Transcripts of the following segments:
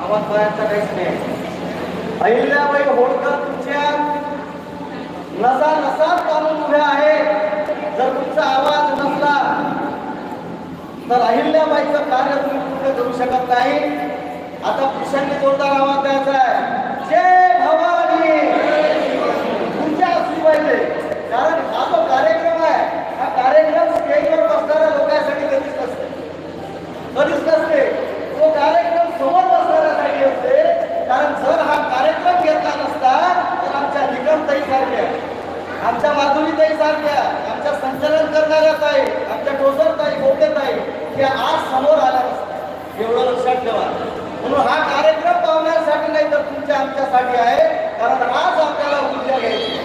आवाज करायचा काहीच नाही अहिल्याबाई होळकर तुमच्या नसा नसात काढून उभ्या आहेत. जर तुमचा आवाज नसला तर अहिल्याबाईचं कार्य तुम्ही पूर्ण करू शकत नाही? आता पुरुषांनी जोरदार आवाज द्यायचा आहे. जय भवानी! तुमच्या असली पाहिजे कारण हा जो कार्यक्रम आहे हा कार्यक्रम स्टेजवर बसणाऱ्या लोकांसाठी कधीच नसते. कधीच नसते. तो कार्यक्रम समोर बसणाऱ्यासाठी असते कारण जर हा घेतला नसता तर आमच्या निकमताई सारख्या आमच्या माधुरीताई सारख्या आमच्या संचलन करणाऱ्या ताई आमच्या टोसरताई ताई गोटे ताई आज समोर आल्या नसतात एवढं लक्षात ठेवा. म्हणून हा कार्यक्रम पाहण्यासाठी नाही तर तुमच्या आमच्यासाठी आहे कारण आज आपल्याला ऊर्जा घ्यायची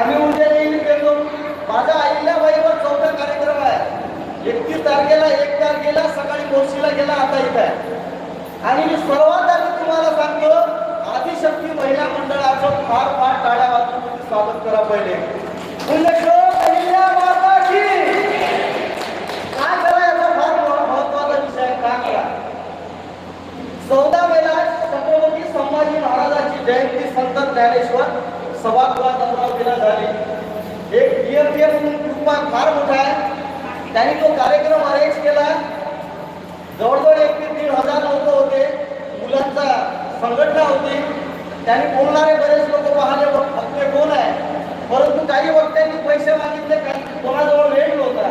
आम्ही ऊर्जा नेहमी गेलो माझ्या अहिल्याबाईवर चौथा कार्यक्रम आहे. एकतीस तारखेला एक तारखेला सकाळी मोर्शीला गेला आता इथं. आहे आणि मी सर्वात आधी तुम्हाला सांगतो आदिशक्ती महिला मंडळाचं फार फार टाळ्या वाजून स्वागत करा पहिले. पुण्यश्लोक अहिल्या माता काय करा याचा फार महत्त्वाचा विषय आहे का करा? चौदा मेला छत्रपती संभाजी महाराजांची जयंती संत ज्ञानेश्वर सभागृहात अमरावतीला झाली. एक DMPF म्हणून ग्रुप आहे, फार मोठा आहे. त्यांनी तो कार्यक्रम अरेंज केला. जवळजवळ एक ते दीड हजार लोक होते. मुलांचा संघटना होती. त्यांनी बोलणारे बरेच लोक पाहले. वक्ते कोण आहे? परंतु काही वक्त्यांनी पैसे मागितले काही कोणाजवळ वेळ नव्हता.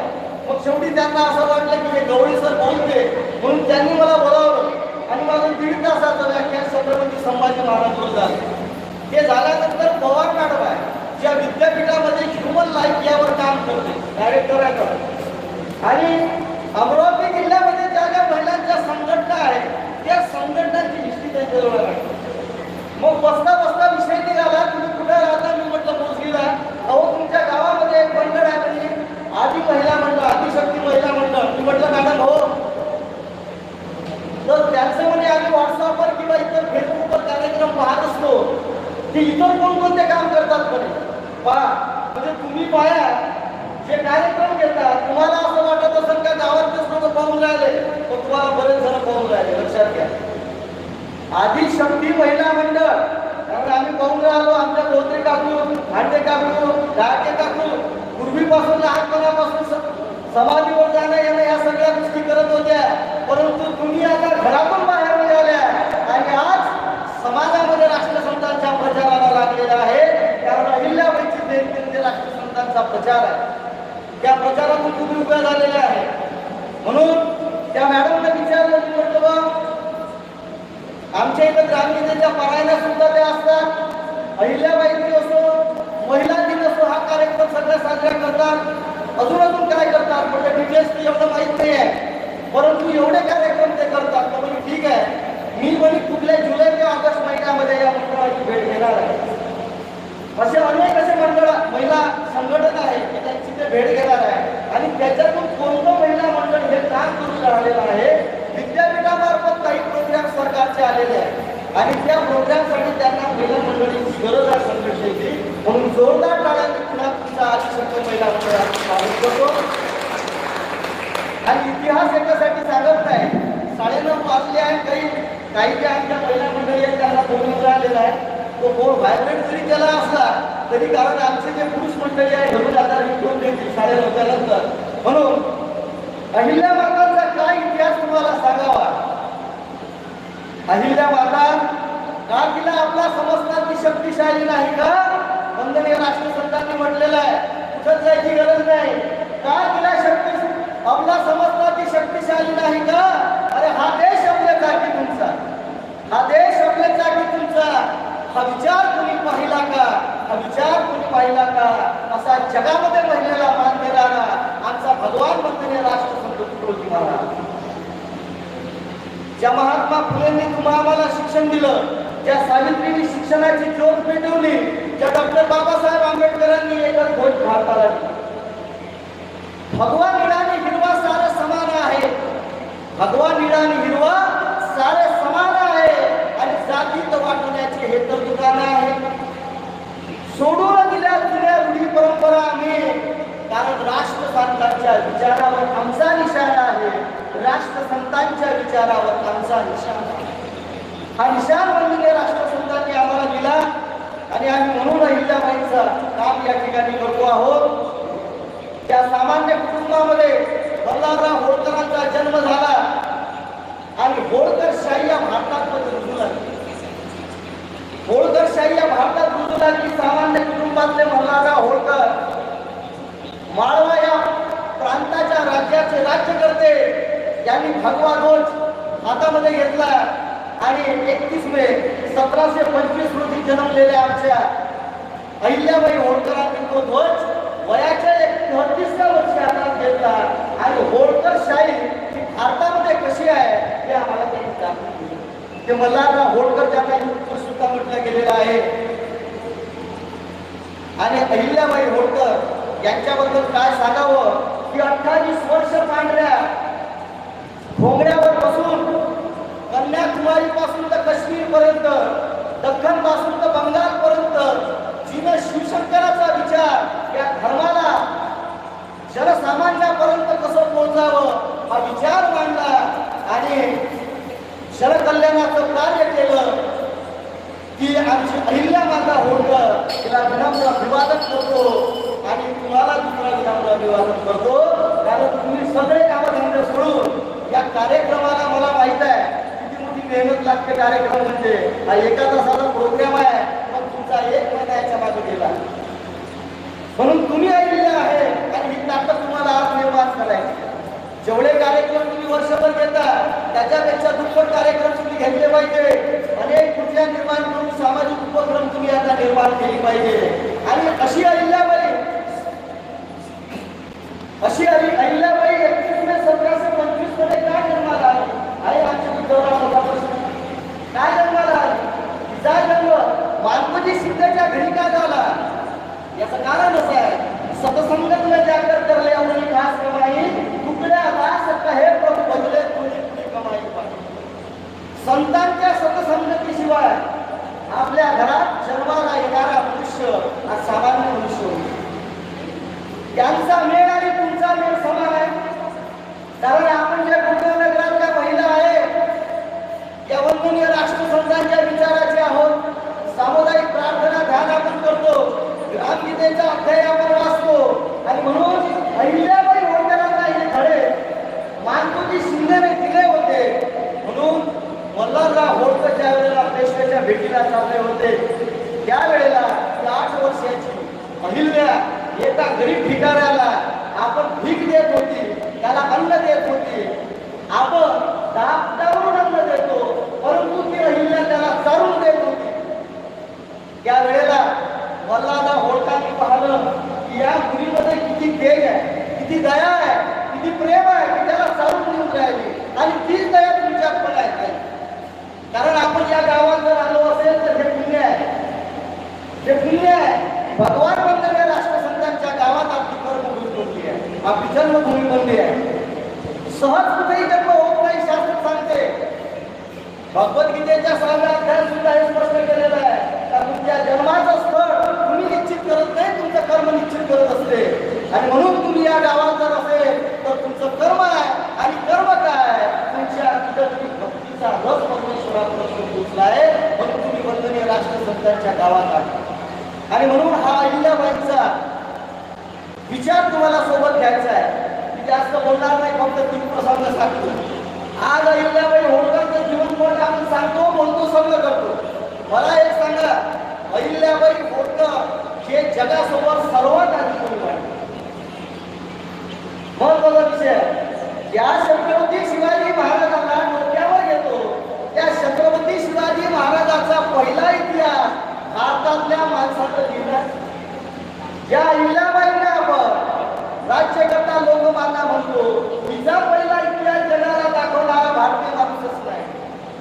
मग शेवटी त्यांना असं वाटलं की हे गवळी सर बोलते म्हणून त्यांनी मला बोलावलं. आणि माझं दीड तासाचं व्याख्यान छत्रपती संभाजी महाराजवर झालं. ते झाल्यानंतर पवार मॅडम आहे. ज्या विद्यापीठामध्ये ह्युमन लाईफ यावर काम करते. डायरेक्टर आणि अमरावती जिल्ह्यामध्ये ज्या ज्या महिलांच्या संघटना आहेत त्या संघटनांची मग बसता बसता विषय निघाला तुम्ही कुठे राहता? मी म्हटलं मोसगीला अहो तुमच्या गावामध्ये एक मंडळ आहे म्हणजे आदी महिला मंडळ आदिशक्ती महिला मंडळ मी म्हटलं मॅडम हो. तर त्यांचं म्हणजे आम्ही व्हॉट्सअपवर किंवा इतर फेसबुकवर कार्यक्रम पाहत असतो की इतर कोणकोणते काम करतात म्हणे. पहा म्हणजे तुम्ही पाया जे कार्यक्रम घेतात तुम्हाला असं वाटत असेल का गावातलेच लोक पाहून राहिले? तर तुम्हाला बरेच जण पाहून राहिले लक्षात घ्या. आधी शक्ती महिला मंडळ त्यामुळे आम्ही पाहून राहिलो आमच्या धोत्रे काकू भांडे काकू डाके काकू. पूर्वीपासून लहानपणापासून स- समाधीवर जाणं येणं या सगळ्या गोष्टी करत होत्या. परंतु तुम्ही आता घरातून बाहेर निघाल्या. आणि आज समाजामध्ये राष्ट्रसंतांच्या प्रचाराला लागलेला आहे. कारण अहिल्याबाईची जयंती म्हणजे राष्ट्रसंतांचा प्रचार आहे. त्या प्रचारातून तुम्ही उभ्या झालेल्या आहे म्हणून त्या मॅडमने विचारलं आमच्या इथं ग्रामगीतेच्या पारायणा सुद्धा ते असतात. अहिल्याबाई दिन असो महिला दिन असो हा कार्यक्रम सगळ्या साजरा करतात. अजून अजून काय करतात? म्हणजे डिटेल्स मी एवढं माहीत नाही आहे परंतु एवढे कार्यक्रम ते करतात. तर म्हणजे ठीक आहे. मी म्हणजे कुठल्या जुलै किंवा ऑगस्ट महिन्यामध्ये या मंडळाची भेट घेणार आहे. असे अनेक असे मंडळ महिला संघटना आहे की त्यांची ते भेट घेणार आहे. आणि त्याच्यातून कोणतं महिला मंडळ हे काम करून राहिलेलं आहे विद्यापीठामार्फत काही प्रोग्राम आलेले आहेत आणि त्या प्रोग्रामसाठी त्यांना महिला मंडळी गरज आहे संघटनेची म्हणून जोरदार टाळ्यांनी पुन्हा तुमचा आदिशक्ती महिला मंडळाचं स्वागत करतो. आणि इतिहास याच्यासाठी सांगत नाही. साडेनऊ वाजले आहे काही काही ज्या आमच्या महिला मंडळी आहेत त्यांना बोलून राहिलेला आहे. तो फोन व्हायब्रेट जरी केला असला तरी कारण आमचे जे पुरुष मंडळी आहे घरून आता विकून देतील साडेनऊ नंतर म्हणून अहिल्या मातांचा काय इतिहास तुम्हाला सांगावा अहिल्या माता का तिला आपला समजतात ती शक्तिशाली नाही का? वंदनीय राष्ट्रसंतांनी म्हटलेलं आहे कुठं जायची गरज नाही. का तिला शक्ती आपला समजता ती शक्तिशाली नाही का? अरे हा देश आपल्यासाठी तुमचा. हा देश आपल्यासाठी तुमचा. हा विचार तुम्ही पाहिला का? हा विचार तुम्ही पाहिला का? असा जगामध्ये महिलेला मान देणारा आमचा भगवान वंदनीय राष्ट्रसंत तुकडोजी महाराज. ज्या महात्मा फुलेंनी तुम्हा आम्हाला शिक्षण दिलं ज्या सावित्रीने शिक्षणाची ज्योत पेटवली ज्या डॉक्टर बाबासाहेब आंबेडकरांनी एकच घोष भारताला भगवान निळा आणि हिरवा सारे समान आहे. भगवान निळा आणि हिरवा सारे समान आहे आणि जातीत वाटण्याचे हे तर दुकान आहे. सोडून दिल्या जुन्या रूढी परंपरा आम्ही. कारण राष्ट्र राष्ट्रसंतांच्या विचारावर आमचा निशाणा आहे. राष्ट्रसंतांच्या विचारावर आमचा निशाणा आहे. हा निशाण म्हणजे राष्ट्रसंतांनी आम्हाला दिला आणि आम्ही म्हणून अहिल्याबाईंचं काम या ठिकाणी करतो आहोत. त्या सामान्य कुटुंबामध्ये बल्लाराव होळकरांचा जन्म झाला आणि होळकरशाही या भारतात रुजू लागली होळकरशाही या भारतात रुजू लागली सामान्य कुटुंबातले मल्हारराव होळकर माळवा या प्रांताच्या राज्याचे राज्यकर्ते यांनी भगवा ध्वज हातामध्ये घेतला आणि एकतीस मे सतराशे पंचवीस रोजी जन्मलेल्या आमच्या अहिल्याबाई होळकरांनी तो ध्वज वयाच्या एकतीसव्या वर्षी हातात घेतला. आणि होळकर शाही ही भारतामध्ये कशी आहे हे आम्हाला त्यांनी दाखवून ते मल्हारराव होळकर ज्यांना सुद्धा म्हटलं गेलेलं आहे. आणि अहिल्याबाई होळकर यांच्याबद्दल काय सांगावं? की अठ्ठावीस वर्ष पांढऱ्या भोंगड्यावर बसून कन्याकुमारी पासून तर काश्मीर पर्यंत दख्खनपासून तर बंगाल पर्यंत जिनं शिवशंकराचा विचार या धर्माला जनसामान्यापर्यंत कसं पोहोचावं हा विचार मांडला आणि जनकल्याणाचं कार्य केलं. की आमची अहिल्या माता होळकर तिला विनम्र अभिवादन करतो. आणि तुम्हाला दुसरा विनम्र अभिवादन करतो. कारण तुम्ही सगळे कामधंदे सोडून या कार्यक्रमाला मला माहीत आहे किती मोठी मेहनत लागते कार्यक्रम म्हणजे. हा एका तासाचा प्रोग्राम आहे पण तुमचा एक महिना याच्या मागे गेला. म्हणून तुम्ही आलेले आहे आणि ही ताकद तुम्हाला आज निर्माण करायची जेवढे कार्यक्रम तुम्ही वर्षभर घेता त्याच्यापेक्षा दुप्पट कार्यक्रम तुम्ही घेतले पाहिजे. अनेक कृत्या निर्माण करून सामाजिक उपक्रम तुम्ही आता निर्माण केली पाहिजे. आणि अशी अहिल्याबाई अशी अहि अहिल्याबाई एकवीस मे सतराशे पंचवीसमध्ये काय जन्माला आली? आहे आमच्या बुद्धवरा मोठा प्रश्न काय जन्माला आली? तिचा जन्म मानपती सिद्धच्या घरी का झाला? याचं कारण असं आहे सतसंगत में जाकर कर खास कमाई तुकड्या दास कहे प्रभु बदले तुझी तुझी कमाई पाहिजे संतांच्या सतसंगतीशिवाय आपल्या घरात जन्माला येणारा मनुष्य हा सामान्य मनुष्य होईल त्यांचा मेळ आणि तुमचा मेळ समान आहे कारण आपण जे गुरुदेव नगरातल्या महिला आहे या वंदनीय राष्ट्रसंतांच्या विचाराचे आहोत सामुदायिक प्रार्थना ध्यान आपण करतो ग्रामगीतेचा अध्याय आपण वाचतो आणि म्हणून अहिल्याबाई होळकरांना हे धडे मानकोजी शिंदेने दिले होते म्हणून मल्हारराव होळकर ज्या वेळेला पेशव्याच्या भेटीला चालले होते त्यावेळेला त्या आठ वर्षाची अहिल्या एका गरीब भिकाऱ्याला आपण भीक देत होती त्याला अन्न देत होती आपण दाबदावरून अन्न देतो परंतु ती अहिल्या त्याला चारून देत होती. त्या वेळेला मल्हारराव होळकरांनी पाहिलं की या मुलीमध्ये किती देग आहे किती दया आहे किती प्रेम आहे की त्याला चालून देऊन राहिली. आणि तीच दया तुमच्यात पण आहे. कारण आपण या गावात जर आलो असेल तर हे पुण्य आहे. हे पुण्य आहे. भगवान वंदनीय राष्ट्रसंतांच्या गावात आपली कर्मभूमी बनली आहे आपली जन्मभूमी बनली आहे सहज कुठेही जन्म होत नाही शास्त्र सांगते भगवद्गीतेच्या सहाव्या अध्यायात सुद्धा हे स्पष्ट केलेलं आहे का तुमच्या जन्माचं स्थळ तुम्ही निश्चित करत नाही तुमचं कर्म निश्चित करत असते. आणि म्हणून तुम्ही या गावात जर असेल तर तुमचं कर्म आहे आणि कर्म काय तुमच्या कुठेतरी भक्तीचा रस परमेश्वरापासून पोचला आहे. म्हणून तुम्ही वंदनीय राष्ट्रसंतांच्या गावात आहात. आणि म्हणून हा अहिल्याबाईंचा विचार तुम्हाला सोबत घ्यायचा आहे. मी जास्त बोलणार नाही फक्त तीन प्रसंग सांगतो. आज अहिल्याबाई होळकरचं जीवन पण आपण सांगतो बोलतो सगळं करतो. मला एक सांगा अहिल्याबाई होळकर हे जगासमोर सर्वात आधी कोणी महत्त्वाचा विषय? आहे. ज्या छत्रपती शिवाजी महाराजांना डोक्यावर घेतो त्या छत्रपती शिवाजी महाराजाचा पहिला इतिहास भारतातल्या माणसाचा लिहिला ज्या अहिल्याबाईंना राज्यकर्ता म्हणतो तिचा पहिला इतिहास जगाला दाखवणारा भारतीय माणूसच नाही.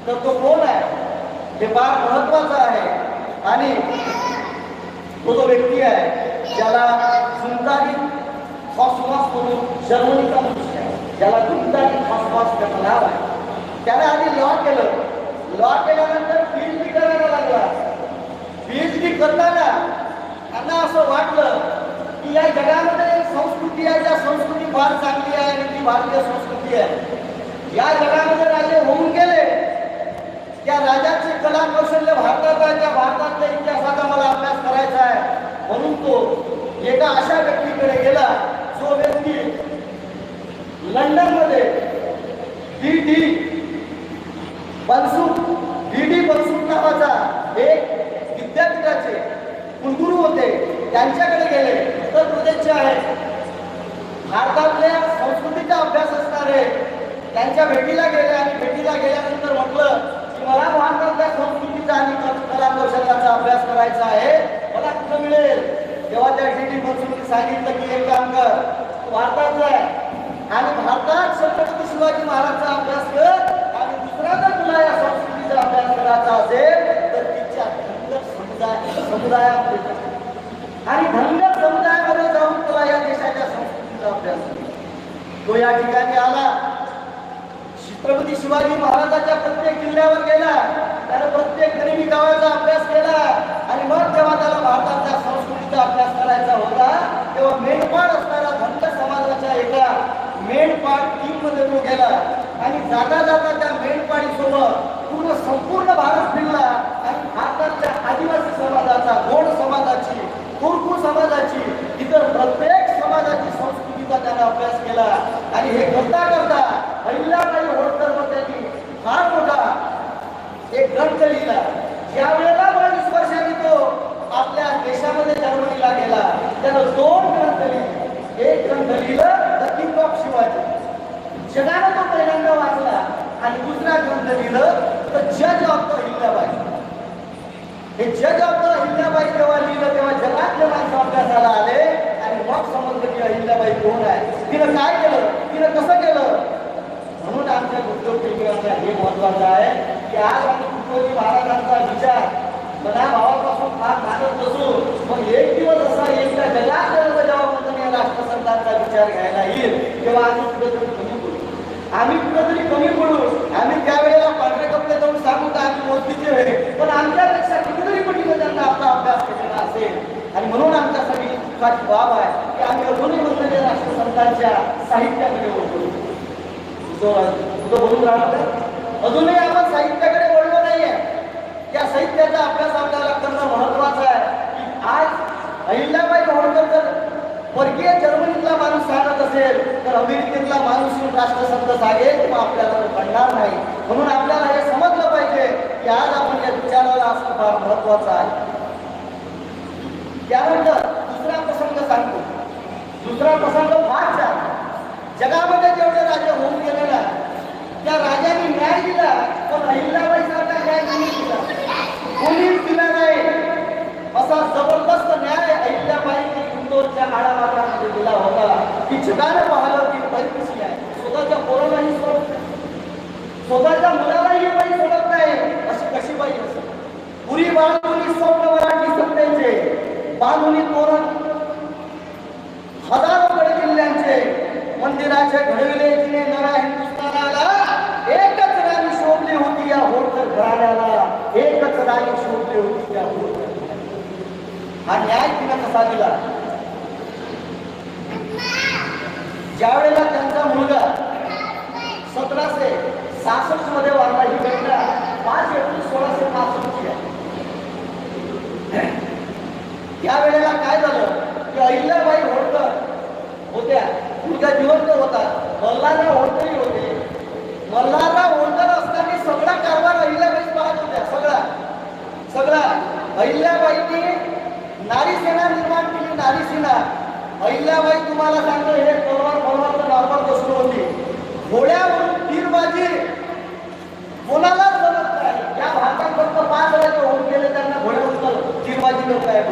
तर तो कोण आहे? हे फार महत्वाचं आहे. आणि तो जो व्यक्ती आहे ज्याला सुंदारी फॉस्फॉस म्हणून जर्मनीचा मनुष्य आहे ज्याला गुंतारी फॉस्फॉस त्याचं नाव आहे. त्याने आधी लॉ केलं. लॉ केल्यानंतर पीएचडी करायला लागला. पीएचडी करताना त्यांना असं वाटलं की या जगामध्ये संस्कृती आहे ज्या संस्कृती फार चांगली आहे आणि ती भारतीय संस्कृती आहे. या जगामध्ये राजे होऊन गेले. त्या राजाचे कला कौशल्य भारतात आहे त्या भारतातल्या इतिहासाचा मला अभ्यास करायचा आहे. म्हणून तो एका अशा व्यक्तीकडे गेला जो व्यक्ती लंडनमध्ये D D Bansukh D D Bansukh नावाचा एक विद्यापीठाचे कुलगुरू होते. त्यांच्याकडे गेले. उत्तर प्रदेशचे आहे भारतातल्या संस्कृतीचा अभ्यास असणारे त्यांच्या भेटीला गेले आणि भेटीला गेल्यानंतर म्हटलं की मला भारतातल्या संस्कृतीचा आणि कला कौशल्याचा अभ्यास करायचा आहे. मला कुठं मिळेल? तेव्हा त्या डी डी सांगितलं की एक काम कर तू आहे आणि भारतात छत्रपती शिवाजी महाराजचा अभ्यास कर आणि दुसरा जर तुला या संस्कृतीचा अभ्यास करायचा असेल तर तिच्या समुदाय समुदायामध्ये जा. आणि धनगर समुदायामध्ये जाऊन तुला या देशाच्या संस्कृतीचा अभ्यास कर. तो या ठिकाणी आला. छत्रपती शिवाजी महाराजाच्या प्रत्येक किल्ल्यावर गेला. त्याने प्रत्येक गरिबी गावाचा अभ्यास केला आणि मग जेव्हा त्याला भारताच्या संस्कृतीचा अभ्यास करायचा होता तेव्हा मेंढपाळ असणारा धनगर समाजाच्या एका मेंढपाळ टीममध्ये तो गेला. आणि जाता जाता त्या मेंढपाळी सोबत पूर्ण संपूर्ण भारत फिरला आणि भारतातल्या आदिवासी समाजाचा गोड समाजाची कुरकू समाजाची इतर प्रत्येक समाजाची संस्कृतीचा त्याने अभ्यास केला आणि हे करता करता अहिल्याबाई होळकर त्यांनी फार मोठा एक ग्रंथ लिहिला. ज्या वेळेला बावीस वर्षांनी तो आपल्या देशामध्ये जर्मनीला गेला. त्यानं दोन ग्रंथ लिहिले. एक ग्रंथ लिहिलं द किंग ऑफ शिवाजी. जगानं तो पहिल्यांदा वाचला आणि दुसरा ग्रंथ लिहिलं द जज ऑफ द हिल्याबाई हे जज ऑफ द अहिल्याबाई जेव्हा लिहिलं तेव्हा जगातले माणसं अभ्यासाला आले. मग समजलं की अहिल्याबाई कोण आहे? तिनं काय केलं? तिनं कसं केलं? म्हणून आमच्या उद्योग हे महत्वाचं आहे की आज आम्ही तुकोजी महाराजांचा विचार मना भावापासून फार मानत नसू मग एक दिवस असा येईल का जगात जेव्हा म्हणून या राष्ट्रसंतांचा विचार घ्यायला येईल तेव्हा आम्ही कुठेतरी कमी पडू. आम्ही कुठेतरी कमी पडू. आम्ही त्यावेळेला पांढरे कपडे जाऊन सांगू तर आम्ही मोदीचे वेळे पण आमच्यापेक्षा कितीतरी पटीने त्यांना आपला अभ्यास केलेला असेल. आणि म्हणून आमच्यासाठी दुःखाची बाब आहे. की आम्ही अजूनही म्हणलेल्या राष्ट्रसंतांच्या साहित्याकडे वळतो तुझं बोलून राहणार अजूनही आपण साहित्याकडे वळलो नाहीये. त्या साहित्याचा अभ्यास आपल्याला करणं महत्वाचं आहे. की आज अहिल्याबाई होळकर जर परकीय जर्मनीतला माणूस सांगत असेल तर अमेरिकेतला माणूस राष्ट्रसंत सांगेल किंवा आपल्याला तो कळणार नाही. म्हणून आपल्याला हे समजलं पाहिजे की आज आपण या विचाराला असणं फार महत्वाचं आहे. त्यानंतर सांगतो दुसरा प्रसंग फार छान. जगामध्ये जेवढे राजे होऊन गेलेला त्या राजांनी न्याय दिला पण अहिल्याबाई सारखा न्याय नाही दिला. कोणीच दिला नाही. असा जबरदस्त न्याय अहिल्याबाईंनी इंदोरच्या आडावाटामध्ये दिला होता. की जगाने पाहिलं की बाई कशी आहे स्वतःच्या पोरालाही सोडत नाही. स्वतःच्या मुलालाही बाई सोडत नाही अशी कशी बाई असेल पुरी बाळमुनी स्वप्न मराठी सत्तेचे बाळमुनी तोरण हजारो गड किल्ल्यांचे मंदिराचे घडविले तिने नरा हिंदुस्थानाला एकच राणी शोभली होती या होळकर घराण्याला एकच राणी शोभली होती या होळकर हा न्याय तिने कसा दिला? ज्यावेळेला त्यांचा मुलगा सतराशे सहासष्टमध्ये वाढला ही घटना पाच एप्रिल सोळाशे पासष्टची आहे. या वेळेला काय झालं? की अहिल्याबाई होळकर. होत्या. मुलगा जिवंत होता मल्हारराव होळकरही होते. मल्हारराव होळकर असताना सगळा कारभार अहिल्याबाई पाहत होत्या. सगळा. सगळा. अहिल्याबाईंनी नारी सेना निर्माण केली नारी सेना. अहिल्याबाई तुम्हाला सांगतो हे तलवार फलवार नॉर्मल गोष्ट होती. घोड्यावरून तीरबाजी कोणालाच जमत नाही. या भारतात फक्त पाच राज्य होऊन गेले त्यांना घोड्यावर तीरबाजी लोक आहे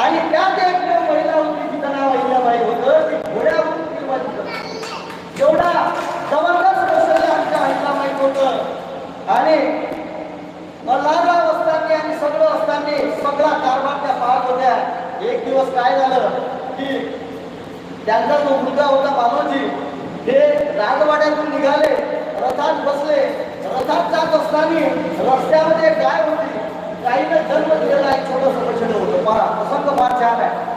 आणि त्यात एक महिला होती तिचं नाव अहिल्याबाई होतं ते घोड्यावरून तीरबाजी एवढा जबरदस्त कौशल्य आमच्या अहिल्याबाई होतं. आणि लहान असताना आणि सगळं असताना सगळा कारभार त्या पाहत होत्या. एक दिवस काय झालं की त्यांचा जो मुलगा होता बालोजी हे राजवाड्यातून निघाले रथात बसले. रथात जात असताना रस्त्यामध्ये एक गाय होती. गायीनं जन्म दिलेला एक छोटस बछड होतं. पहा प्रसंग फार छान आहे.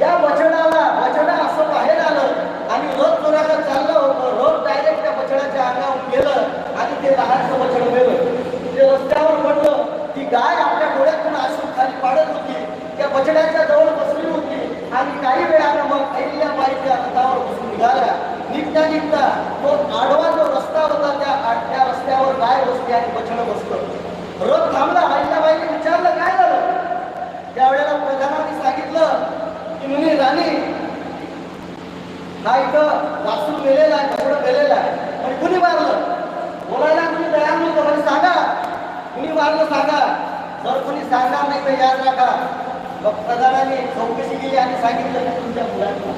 या बछडाला बछडा असं बाहेर आलं. आणि रोज जोराला चाललं होतं. रोज डायरेक्ट त्या बछड्याच्या अंगावर गेलं आणि ते लहानसं बछड गेलं रस्त्यावर पडलं. ती गाय आपल्या डोळ्यातून आसून खाली पाडत होती. त्या बछड्याच्या जवळ बसली होती. आणि काही वेळानं मग ऐकल्या बाईच्या रथावर बसून निघाल्या. निघता निघता तो आडवा जो रस्ता होता त्या आड- त्या रस्त्यावर गाय बसली आणि बछडं बसलं. रथ थांबला. अहिल्याबाईने विचारलं काय झालं? त्यावेळेला प्रधाना की राणी. हा इथं वासून गेलेला आहे कपडं गेलेला आहे. पण कुणी मारलं? बोलायला तुम्ही तयार नव्हतं म्हणजे सांगा. कुणी मारलं सांगा. जर कुणी सांगणार नाही तर याद राखा मग प्रधानाने चौकशी केली आणि सांगितलं की तुमच्या मुलांना.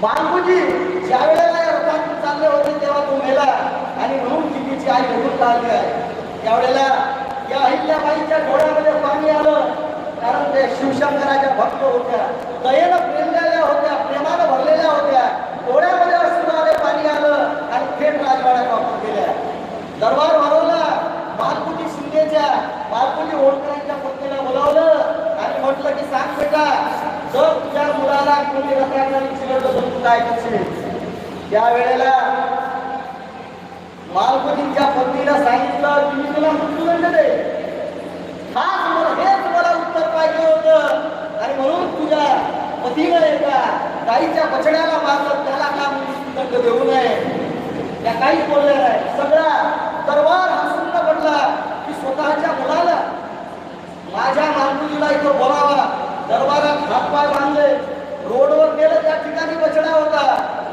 बाळकुजी ज्या वेळेला या रथातून चालले होते तेव्हा तो मेला. आणि म्हणून चिकीची आई रडून चालली आहे. त्यावेळेला या अहिल्याबाईच्या डोळ्यामध्ये पाणी आलं. कारण ते शिवशंकराच्या भक्त होत्या. दयेनं प्रेमलेल्या होत्या प्रेमानं भरलेल्या होत्या. डोळ्यामध्ये अश्रू पाणी आलं आणि थेट राजवाड्यात वापर गेल्या. दरबार भरवला मालपुटी शिंदेच्या मालपुटी होळकरांच्या पत्नीला बोलावलं आणि म्हटलं की सांग बेटा जर तुझ्या मुलाला कोणी रथाखाली चिरडलं तर तू काय करशील? त्या वेळेला मालपतींच्या पत्नीला सांगितलं की मी तुला मृत्यूदंड दे. हाच मला हेच करायचं होतं. आणि म्हणून तुझ्या पतीनं एका गाईच्या बछड्याला मारलं त्याला का मृत्यूदंड देऊ नये? त्या काहीच बोलल्या नाही सगळा दरबार हसून पडला की स्वतःच्या मुलाला माझ्या मालपुजीला इथं बोलावा. दरबारात हातपाय बांधले. रोडवर गेलं त्या ठिकाणी बछडा होता.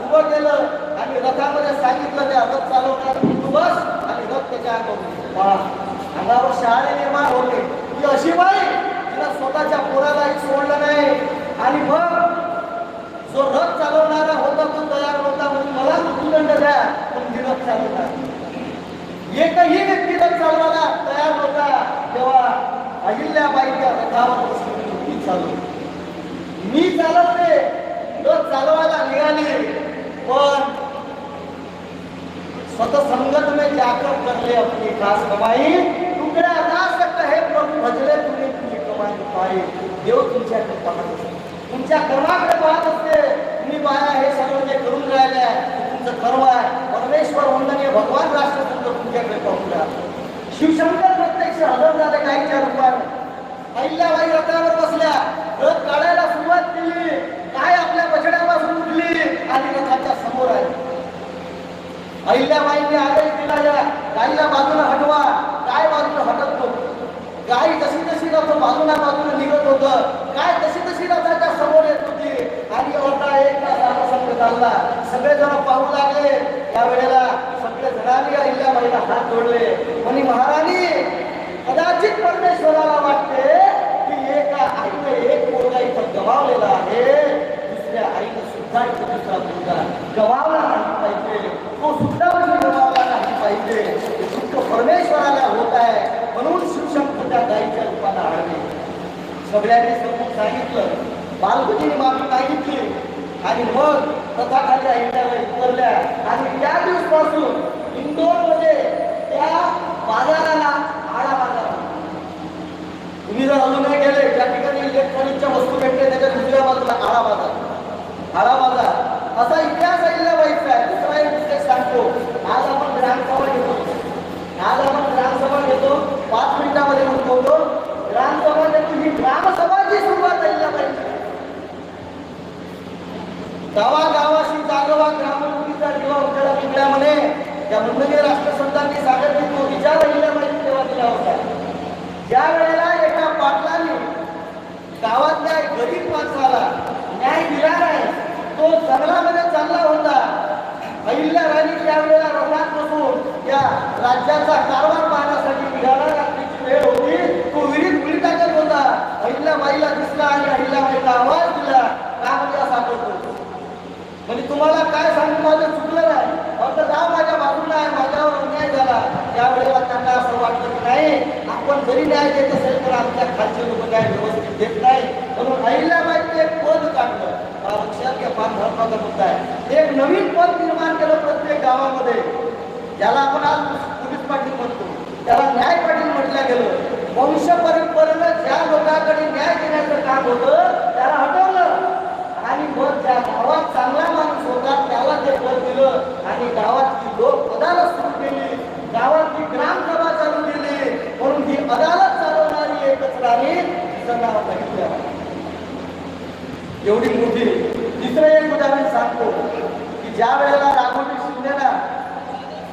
उभं केलं आणि रथामध्ये सांगितलं त्या रथ चालवणार तू बस आणि रथ त्याच्या अंगावर पळा. शहाणे निर्माण होते. ती अशी बाई स्वतःच्या पोरालाही सोडलं नाही. आणि मग जो रथ चालवणारा होता तो तयार होता म्हणून मला मृत्यूदंड द्या. पण मी रथ चालवणार एकही व्यक्ती रथ चालवायला तयार होता तेव्हा अहिल्याबाईच्या रथावर बसून मी चालवली मी चालवते रथ चालवायला निघाली. पण स्वतः संगत में जाकर कर ले अपनी खास कमाई टुकड्या दास कहे प्रभू भजले तुम्ही तुझी कमाई पाहिजे देव तुमच्याकडे पाहत असते. तुमच्या कर्माकडे पाहत असते. तुम्ही बाया हे सगळं जे करून राहिले तुमचं कर्म आहे. परमेश्वर वंदनीय भगवान राष्ट्रचंद्र तुमच्याकडे पाहून राहतो शिवशंकर प्रत्यक्ष हजर झाले काहीच्या रूपाने अहिल्याबाई रथावर बसल्या रथ काढायला सुरुवात केली. काय आपल्या बछड्यापासून उठली? आणि रथाच्या समोर आली. अहिल्याबाईंनी आदेश दिला या गाईला बाजूला हटवा. काय बाजूला हटत नव्हतं गाई जशी जशी रथ बाजूला बाजूला निघत होतं. काय तशी तशी रथाच्या समोर येत होती. आणि अर्धा एक तास संघ चालला सगळे जण पाहू लागले. त्या वेळेला सगळे जणांनी अहिल्याबाईला हात जोडले. आणि महाराणी कदाचित परमेश्वराला वाटते की एका आईने एक मुलगा इथं गमावलेला आहे. दुसऱ्या आईनं सुद्धा इथं दुसरा मुलगा गमावला नाही पाहिजे. तो सुद्धा म्हणजे गमावला नाही पाहिजे. परमेश्वराला होत आहे. म्हणून त्या गायीच्या रूपाला आढळले. सगळ्यांनी समोर सांगितलं बालकुजीने माफी मागितली आणि मग तथाखाली अहिल्याबाई उतरल्या आणि त्या दिवसपासून इंदोरमध्ये त्या बाजाराला आळा बाजार तुम्ही जर अजून नाही गेले ज्या ठिकाणी इलेक्ट्रॉनिकच्या वस्तू भेटल्या त्याच्या दुसऱ्या बाजूला आळा बाजार आळा बाजार असा इतिहास अहिल्याबाईचा आहे दुसरा एक विषय सांगतो आज आपण ग्रामसभा घेतो आज आपण ग्रामसभा घेतो पाच मिनिटामध्ये म्हणतो ग्रामसभा घेतो ही ग्रामसभाची सुरुवात अहिल्याबाईची गावागावाशी जागवा ग्रामोन्नतीचा दिवा उजेडा निघल्या म्हणे त्या मुंबई राष्ट्रसंतांनी सागरकीत तो विचार अहिल्याबाई तेव्हा दिला होता. ज्या वेळेला एका पाटलाने गावातल्या गरीब माणसाला न्याय दिला नाही तो जंगलामध्ये चालला होता. अहिल्या राणी त्यावेळेला रंगात बसून त्या राज्याचा कारभार पाहण्यासाठी निघाला रात्रीची वेळ होती. तो विहिरीत उडी टाकत होता. अहिल्याबाईला दिसला आणि अहिल्याबाईला आवाज दिला का म्हणजे असा करतो म्हणजे तुम्हाला काय सांगू माझं चुकलं नाही फक्त गाव माझ्या बाजूला आहे माझ्यावर अन्याय झाला त्यावेळेला त्यांना असं वाटलं की नाही. आपण जरी न्याय देत असेल तर आमच्या खालचे लोक काय व्यवस्थित देत नाही म्हणून अहिल्याबाईचं एक पद काढलं. लक्षात घ्या फार महत्त्वाचा मुद्दा आहे. एक नवीन पद निर्माण केलं प्रत्येक गावामध्ये. ज्याला आपण आज पोलीस पाटील म्हणतो. त्याला न्याय पाटील म्हटलं गेलं. वंश परंपरेनं ज्या लोकांकडे न्याय देण्याचं काम होतं त्याला हटवलं. आणि मग ज्या गावात चांगला माणूस होता त्याला ते पद दिलं. आणि गावातली लोक पदाला सुरू गावातली ग्रामसभा चालू दिली म्हणून ही अदालत चालवणारी एकच राणी एवढी मोठी तिसरं एक म्हणजे उदाहरण सांगतो की ज्या वेळेला राघोजी शिंदेना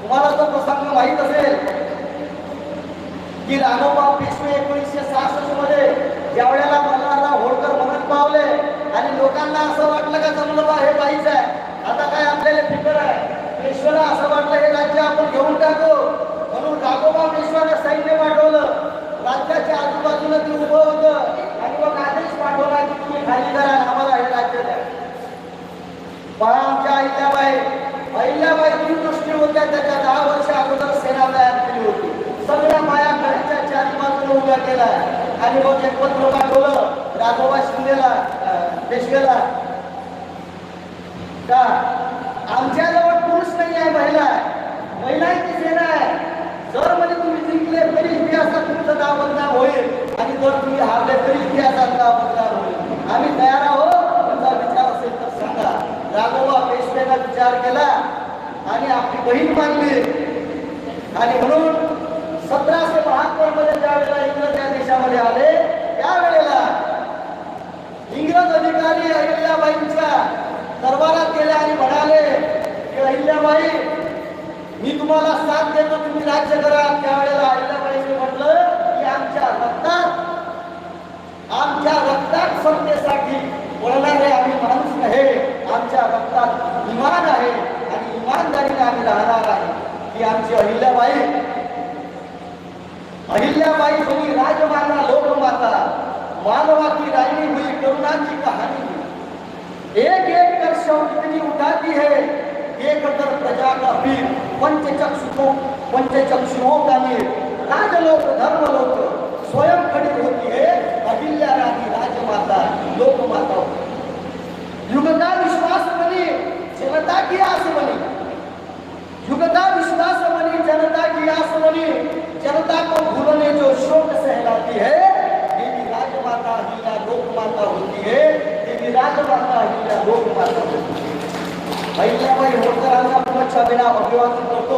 तुम्हाला तो प्रसंग माहीत असेल की राघोबा पेशवे एकोणीसशे सहासष्टमध्ये ज्या वेळेला मल्हारला होळकर मदत पावले आणि लोकांना असं वाटलं का जमलं बा हे बाईच आहे आता काय आपल्याला फिकर आहे? पेशव्याला असं वाटलं हे राज्य आपण घेऊन टाकू. म्हणून राघोबा पेशव्याला सैन्य पाठवलं. राज्याच्या आजूबाजूला ते उभं होतं. आणि मग आदेश पाठवला की तुम्ही खाली करा आम्हाला हे राज्य द्या. पहा आमच्या अहिल्याबाई अहिल्याबाई तीन गोष्टी होत्या. त्याच्या दहा वर्ष अगोदर सेना तयार केली होती. सगळ्या माया घरच्या चार बाजूला उभ्या केला आणि मग एक पत्र पाठवलं राघोबा शिंदेला पेशव्याला पेशवेला का? आमच्याजवळ महिला आहे. महिलांची सेना आहे. जर म्हणजे तुम्ही जिंकले तरी इतिहासात तुमचं नाव बदनाम होईल. आणि जर तुम्ही हारले तरी इतिहासात नाव बदनाम होईल. आम्ही तयार आहोत. तुमचा विचार असेल तर सांगा. राघोबा पेशव्याला विचार केला. आणि आपली बहीण मानली. आणि म्हणून सतराशे बहात्तरमध्ये ज्या वेळेला इंग्रज या देशामध्ये आले त्यावेळेला इंग्रज अधिकारी अहिल्याबाईंच्या दरबारात गेले आणि म्हणाले अहिल्याबाई मी तुम्हाला साथ देतो तुम्ही राज्य करा. त्यावेळेला अहिल्याबाईने म्हटलं की आमच्या रक्तात आमच्या रक्तात सत्तेसाठी बोलणारे आम्ही माणूस नाही. आमच्या रक्तात इमान आहे आणि इमानदारीने आम्ही राहणार आहे. ही आमची अहिल्याबाई. अहिल्याबाई हुई राजमाता लोकमाता मानवाची राणी हुई करुणाची कहाणी एक एक कर शव कितनी उठाती है. एक कर प्रजा का पीर पंचचक्षुओं पंचचक्षुओं का नीर राजलोक धर्मलोक स्वयं खड़ी होती है अहिल्या रानी राजमाता लोक माता युगता विश्वास बनी जनता की आस बनी युगता विश्वास बनी जनता की आस बनी जनता को भूलने जो शोक सहलाती है देवी राजमाता लोक माता होती है देवी राजमाता हीरा लोक माता होती है अहिल्याबाई होळकरांचा पुनच्छ अभिनव अभिवादन करतो.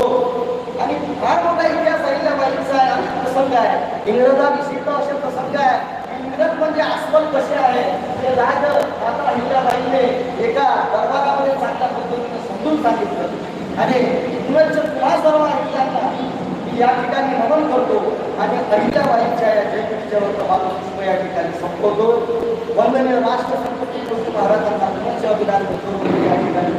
आणि फार मोठा इतिहास अहिल्याबाईंचा आहे. आणि प्रसंग आहे. इंग्रजाविषयीचा असे प्रसंग आहे. इंग्रज म्हणजे अस्वल कसे आहे? ते राज आता अहिल्याबाईंनी एका दरबारामध्ये चांगल्या पद्धतीने समजून सांगितलं. आणि पुनच्छ पुन्हा सर्व अहिल्यांना या ठिकाणी नमन करतो. आणि अहिल्याबाईंच्या या जयंतीच्या वर्तमान या ठिकाणी संपवतो. वंदनीय राष्ट्रसंत महाराजांना पुनच्छ अभिनंदन करतो या ठिकाणी